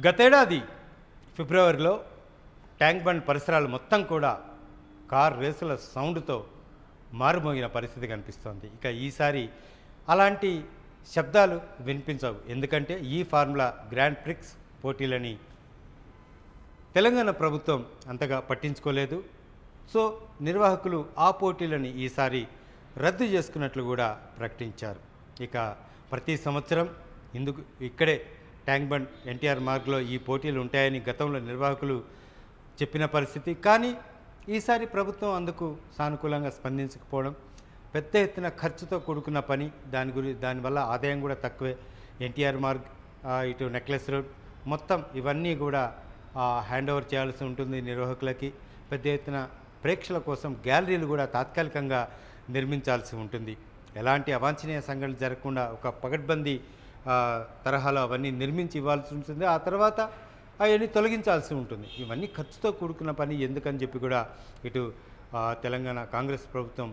గతేడాది ఫిబ్రవరిలో tank bund పరిసరాలు మొత్తం కూడా కార్ రేసుల సౌండ్తో మారుమోగిన పరిస్థితి కనిపిస్తోంది. ఇక ఈసారి అలాంటి శబ్దాలు వినిపించవు. ఎందుకంటే ఈ ఫార్ములా గ్రాండ్ ప్రిక్స్ పోటీలని తెలంగాణ ప్రభుత్వం అంతగా పట్టించుకోలేదు. సో నిర్వాహకులు ఆ పోటీలని ఈసారి రద్దు చేసుకున్నట్లు కూడా ప్రకటించారు. ఇక ప్రతి సంవత్సరం ఇందుకు ఇక్కడే ట్యాంక్ బండ్ ఎన్టీఆర్ మార్గ్లో ఈ పోటీలు ఉంటాయని గతంలో నిర్వాహకులు చెప్పిన పరిస్థితి. కానీ ఈసారి ప్రభుత్వం అందుకు సానుకూలంగా స్పందించకపోవడం పెద్ద ఎత్తున ఖర్చుతో కూడుకున్న పని దాని గురి దానివల్ల ఆదాయం కూడా తక్కువే. ఎన్టీఆర్ మార్గ్ ఇటు నెక్లెస్ రోడ్ మొత్తం ఇవన్నీ కూడా హ్యాండ్ ఓవర్ చేయాల్సి ఉంటుంది నిర్వాహకులకి. పెద్ద ఎత్తున ప్రేక్షకుల కోసం గ్యాలరీలు కూడా తాత్కాలికంగా నిర్మించాల్సి ఉంటుంది. ఎలాంటి అవాంఛనీయ సంఘటనలు జరగకుండా ఒక పగడ్బందీ తరహాలో అవన్నీ నిర్మించి ఇవ్వాల్సి ఉంటుంది. ఆ తర్వాత అవన్నీ తొలగించాల్సి ఉంటుంది. ఇవన్నీ ఖర్చుతో కూడుకున్న పని ఎందుకని చెప్పి కూడా ఇటు తెలంగాణ కాంగ్రెస్ ప్రభుత్వం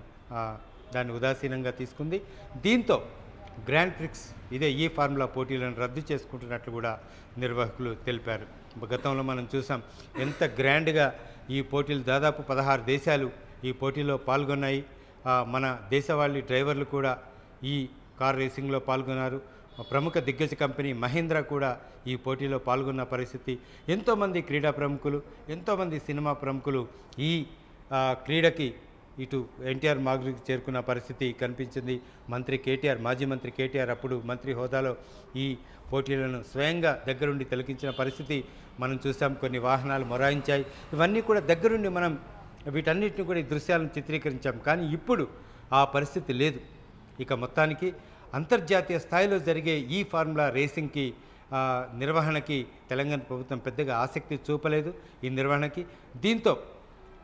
దాన్ని ఉదాసీనంగా తీసుకుంది. దీంతో గ్రాండ్ ప్రిక్స్ ఇదే ఈ ఫార్ములా పోటీలను రద్దు చేసుకుంటున్నట్లు కూడా నిర్వాహకులు తెలిపారు. గతంలో మనం చూసాం ఎంత గ్రాండ్గా ఈ పోటీలు దాదాపు పదహారు దేశాలు ఈ పోటీలో పాల్గొన్నాయి. మన దేశవాళీ డ్రైవర్లు కూడా ఈ కార్ రేసింగ్లో పాల్గొన్నారు. ప్రముఖ దిగ్గజ కంపెనీ మహీంద్రా కూడా ఈ పోటీలో పాల్గొన్న పరిస్థితి. ఎంతోమంది క్రీడా ప్రముఖులు ఎంతోమంది సినిమా ప్రముఖులు ఈ క్రీడకి ఇటు ఎన్టీఆర్ మాగ్రికి చేరుకున్న పరిస్థితి కనిపించింది. మంత్రి కేటీఆర్ మాజీ మంత్రి కేటీఆర్ అప్పుడు మంత్రి హోదాలో ఈ పోటీలను స్వయంగా దగ్గరుండి తిలకించిన పరిస్థితి మనం చూసాం. కొన్ని వాహనాలు మొరాయించాయి. ఇవన్నీ కూడా దగ్గరుండి మనం వీటన్నిటిని కూడా ఈ దృశ్యాలను చిత్రీకరించాం. కానీ ఇప్పుడు ఆ పరిస్థితి లేదు. ఇక మొత్తానికి అంతర్జాతీయ స్థాయిలో జరిగే ఈ ఫార్ములా రేసింగ్కి నిర్వహణకి తెలంగాణ ప్రభుత్వం పెద్దగా ఆసక్తి చూపలేదు ఈ నిర్వహణకి. దీంతో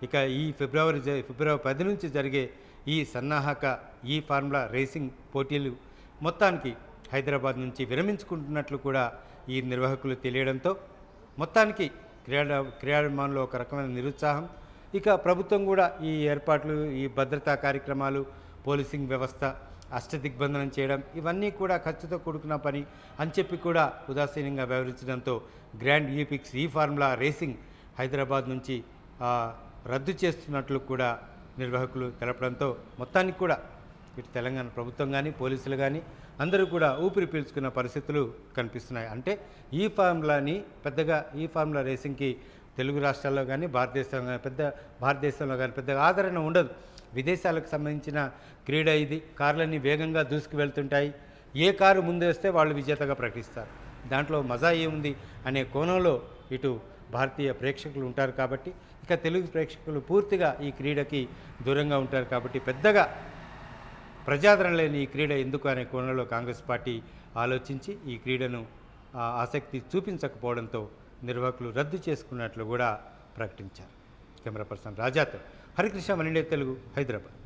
ఇక ఈ ఫిబ్రవరి జ- ఫిబ్రవరి పది నుంచి జరిగే ఈ సన్నాహక ఈ ఫార్ములా రేసింగ్ పోటీలు మొత్తానికి హైదరాబాద్ నుంచి విరమించుకుంటున్నట్లు కూడా ఈ నిర్వాహకులు తెలియడంతో మొత్తానికి క్రీడా క్రీడాభిమానులు ఒక రకమైన నిరుత్సాహం. ఇక ప్రభుత్వం కూడా ఈ ఏర్పాట్లు ఈ భద్రతా కార్యక్రమాలు పోలీసింగ్ వ్యవస్థ అష్టదిగ్బంధనం చేయడం ఇవన్నీ కూడా ఖర్చుతో కూడుకున్న పని అని చెప్పి కూడా ఉదాసీనంగా వ్యవహరించడంతో గ్రాండ్ ఈపిక్స్ ఈ ఫార్ములా రేసింగ్ హైదరాబాద్ నుంచి రద్దు చేస్తున్నట్లు కూడా నిర్వాహకులు తెలపడంతో మొత్తానికి కూడా ఇటు తెలంగాణ ప్రభుత్వం కానీ పోలీసులు కానీ అందరూ కూడా ఊపిరి పీల్చుకున్న పరిస్థితులు కనిపిస్తున్నాయి. అంటే ఈ ఫార్ములాని పెద్దగా ఈ ఫార్ములా రేసింగ్కి తెలుగు రాష్ట్రాల్లో కానీ భారతదేశంలో కానీ పెద్ద భారతదేశంలో కానీ పెద్దగా ఆదరణ ఉండదు. విదేశాలకు సంబంధించిన క్రీడ ఇది. కార్లన్నీ వేగంగా దూసుకు వెళ్తుంటాయి. ఏ కారు ముందు వస్తే వాళ్ళు విజేతగా ప్రకటిస్తారు. దాంట్లో మజా ఏముంది అనే కోణంలో ఇటు భారతీయ ప్రేక్షకులు ఉంటారు కాబట్టి ఇక తెలుగు ప్రేక్షకులు పూర్తిగా ఈ క్రీడకి దూరంగా ఉంటారు కాబట్టి పెద్దగా ప్రజాదరణ లేని ఈ క్రీడ ఎందుకు అనే కోణంలో కాంగ్రెస్ పార్టీ ఆలోచించి ఈ క్రీడను ఆసక్తి చూపించకపోవడంతో నిర్వాహకులు రద్దు చేసుకున్నట్లు కూడా ప్రకటించారు. కెమెరా పర్సన్ రాజాతో హరికృష్ణ వనిండే తెలుగు హైదరాబాద్.